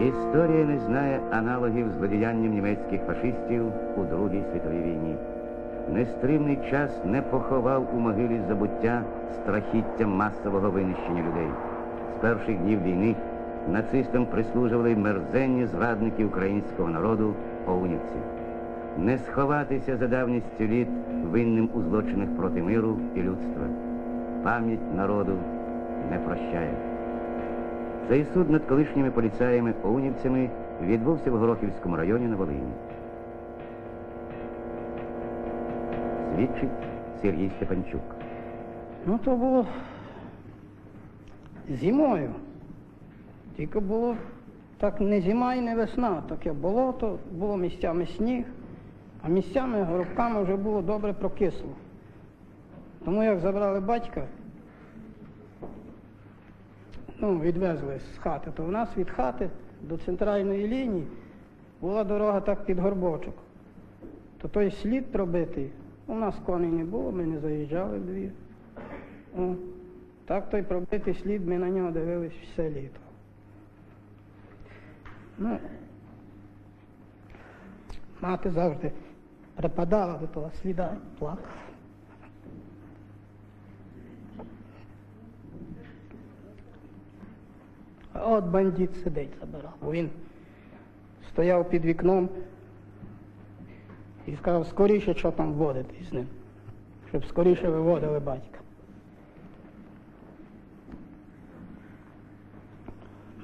Історія не знає аналогів злодіянням німецьких фашистів у Другій світовій війні. Нестримний час не поховав у могилі забуття страхіття масового винищення людей. З перших днів війни нацистам прислужували мерзенні зрадники українського народу оунівці. Не сховатися за давністю літ винним у злочинах проти миру і людства. Пам'ять народу не прощає. Цей суд над колишніми поліцаями оунівцями відбувся в Горохівському районі на Волині. Свідчить Сергій Степанчук. Ну, то було зимою. Тільки було так не зима і не весна, таке болото, було місцями сніг, а місцями горобками вже було добре прокисло. Тому як забрали батька, ну, відвезли з хати, то в нас від хати до центральної лінії була дорога так під горбочок. То той слід пробитий, у нас коней не було, ми не заїжджали в двір. Так той пробитий слід, ми на нього дивились все літо. Ну, мати завжди припадала до того сліда і плакала. От бандит сидить забирав, він стояв під вікном і сказав, скоріше, що там вводити з ним, щоб скоріше виводили батька.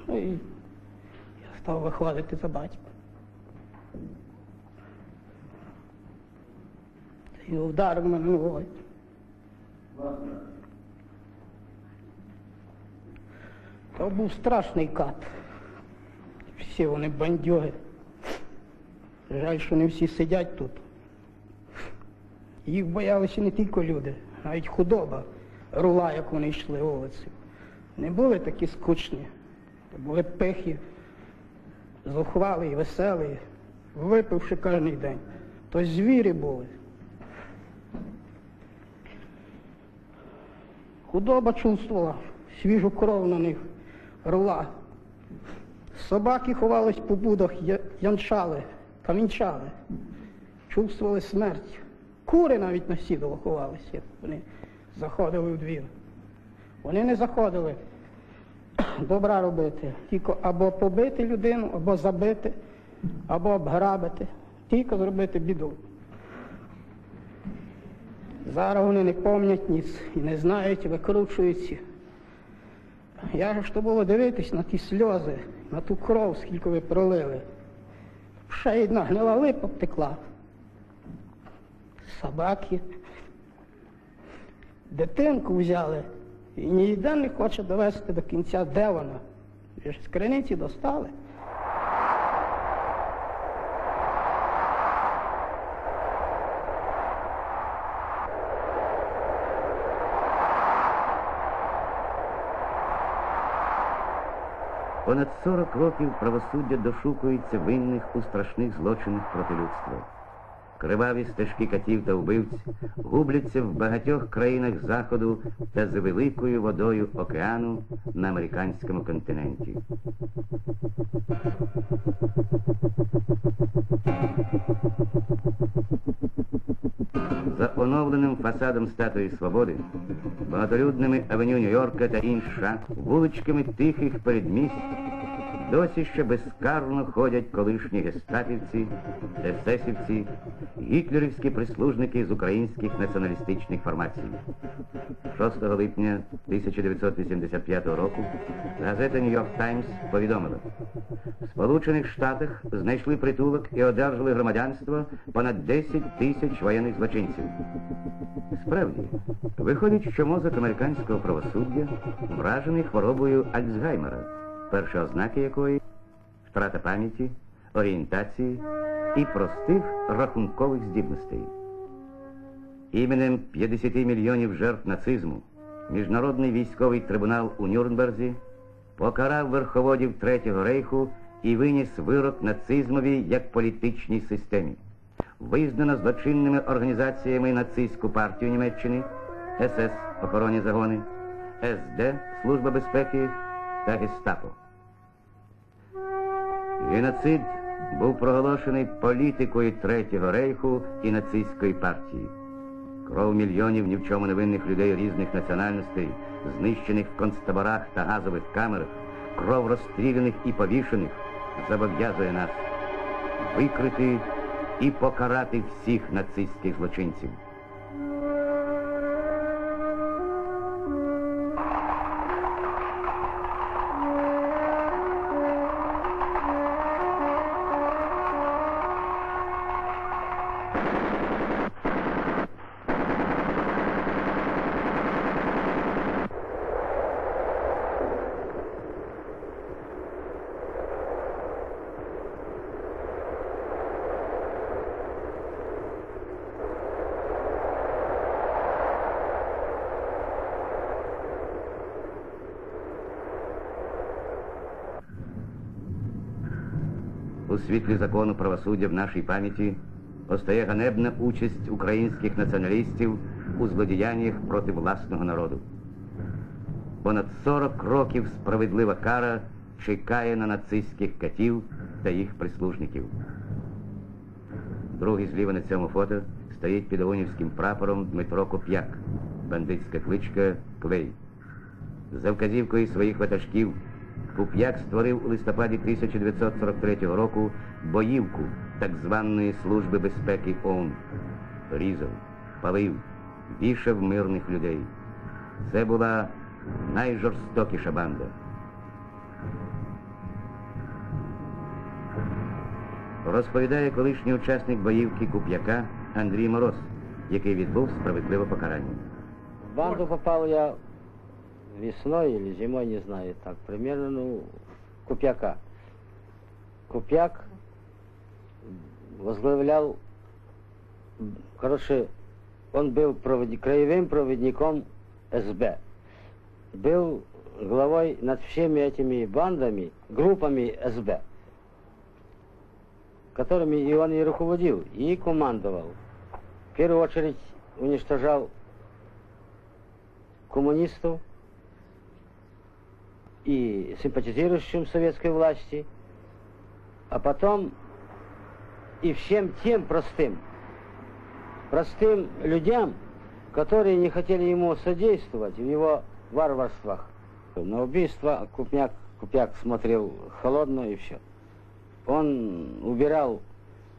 Ну і я став виходити за батьком. І вдарив мене ногою. То був страшний кат. Всі вони бандьоги. Жаль, що не всі сидять тут. Їх боялися не тільки люди, навіть худоба рула, як вони йшли вулицею. Не були такі скучні, були пихи, зухвалі і веселі, випивши кожен день. То звірі були. Худоба чувствувала, свіжу кров на них рула. Собаки ховались по будах, янчали, камінчали, чувствували смерть. Кури навіть на сідало ховалися, як вони заходили в двір. Вони не заходили добра робити, тільки або побити людину, або забити, або обграбити, тільки зробити біду. Зараз вони не пам'ятають ніц і не знають, викручуються. Я ж то було дивитись на ті сльози, на ту кров, скільки ви пролили. Ще одна гнила липа втекла. Собаки. Дитинку взяли і ніде не хоче довести до кінця, де вона. Ж з криниці достали. Понад 40 років правосуддя дошукується винних у страшних злочинах проти людства. Криваві стежки катів та вбивць губляться в багатьох країнах Заходу та за великою водою океану на американському континенті. За оновленим фасадом Статуї Свободи, багатолюдними авеню Нью-Йорка та інша, вуличками тихих передмість досі ще безкарно ходять колишні гестапівці, есесівці, гітлерівські прислужники з українських націоналістичних формацій. 6 липня 1985 року газета Нью-Йорк Таймс повідомила, в Сполучених Штатах знайшли притулок і одержали громадянство понад 10 тисяч воєнних злочинців. Справді, виходить, що мозок американського правосуддя вражений хворобою Альцгеймера, перші ознаки якої втрата пам'яті, орієнтації і простих рахункових здібностей. Іменем 50 мільйонів жертв нацизму Міжнародний військовий трибунал у Нюрнберзі покарав верховодів Третього рейху і виніс вирок нацизмові як політичній системі. визнано злочинними організаціями нацистську партію Німеччини, СС охоронні загони, СД Служба безпеки та Гестапо. Геноцид був проголошений політикою Третього рейху і нацистської партії. Кров мільйонів ні в чому невинних людей різних національностей, знищених в концтаборах та газових камерах, кров розстріляних і повішених, зобов'язує нас викрити і покарати всіх нацистських злочинців. У світлі закону правосуддя в нашій пам'яті постає ганебна участь українських націоналістів у злодіяннях проти власного народу. Понад 40 років справедлива кара чекає на нацистських катів та їх прислужників. Другий зліва на цьому фото стоїть під Оунівським прапором Дмитро Коп'як, бандитська кличка Клей. За вказівкою своїх ватажків Куп'як створив у листопаді 1943 року боївку так званої Служби безпеки ОУН. Різав, палив, вішав мирних людей. Це була найжорстокіша банда. Розповідає колишній учасник боївки Куп'яка Андрій Мороз, який відбув справедливе покарання. В банду попал я весной или зимой, не знаю, так, примерно, ну, Купьяка. Купьяк возглавлял, короче, он был проводи- краевым проводником СБ. Был главой над всеми этими бандами, группами СБ, которыми и он и руководил, и командовал. В первую очередь уничтожал коммунистов и симпатизирующим советской власти, а потом и всем тем простым, простым людям, которые не хотели ему содействовать в его варварствах. На убийство Купняк, Купяк смотрел холодно и все. Он убирал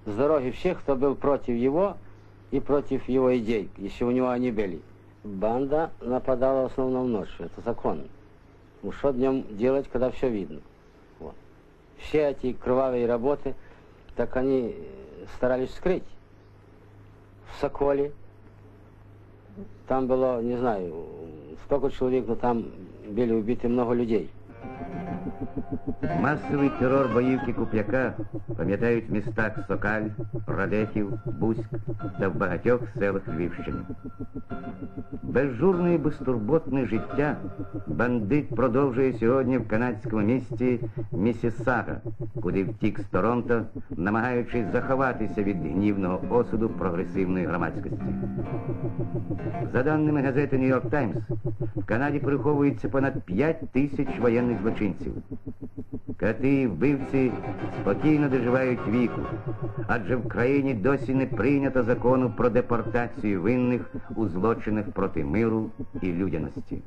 с дороги всех, кто был против его и против его идей, если у него они были. Банда нападала в основном ночью, это закон. Ну что днем делать, когда все видно? Вот. Все эти кровавые работы, так они э, старались скрыть. В Соколе, там было, не знаю, сколько человек, но там были убиты много людей. Масовий терор боївки Куп'яка пам'ятають в містах Сокаль, Радехів, Буськ та в багатьох селах Львівщини. Безжурне і безтурботне життя бандит продовжує сьогодні в канадському місті Місісага, куди втік з Торонто, намагаючись заховатися від гнівного осуду прогресивної громадськості. За даними газети Нью-Йорк Таймс, в Канаді приховується понад 5 тисяч воєнних злочинців. Кати і вбивці спокійно доживають віку, адже в країні досі не прийнято закону про депортацію винних у злочинах проти миру і людяності.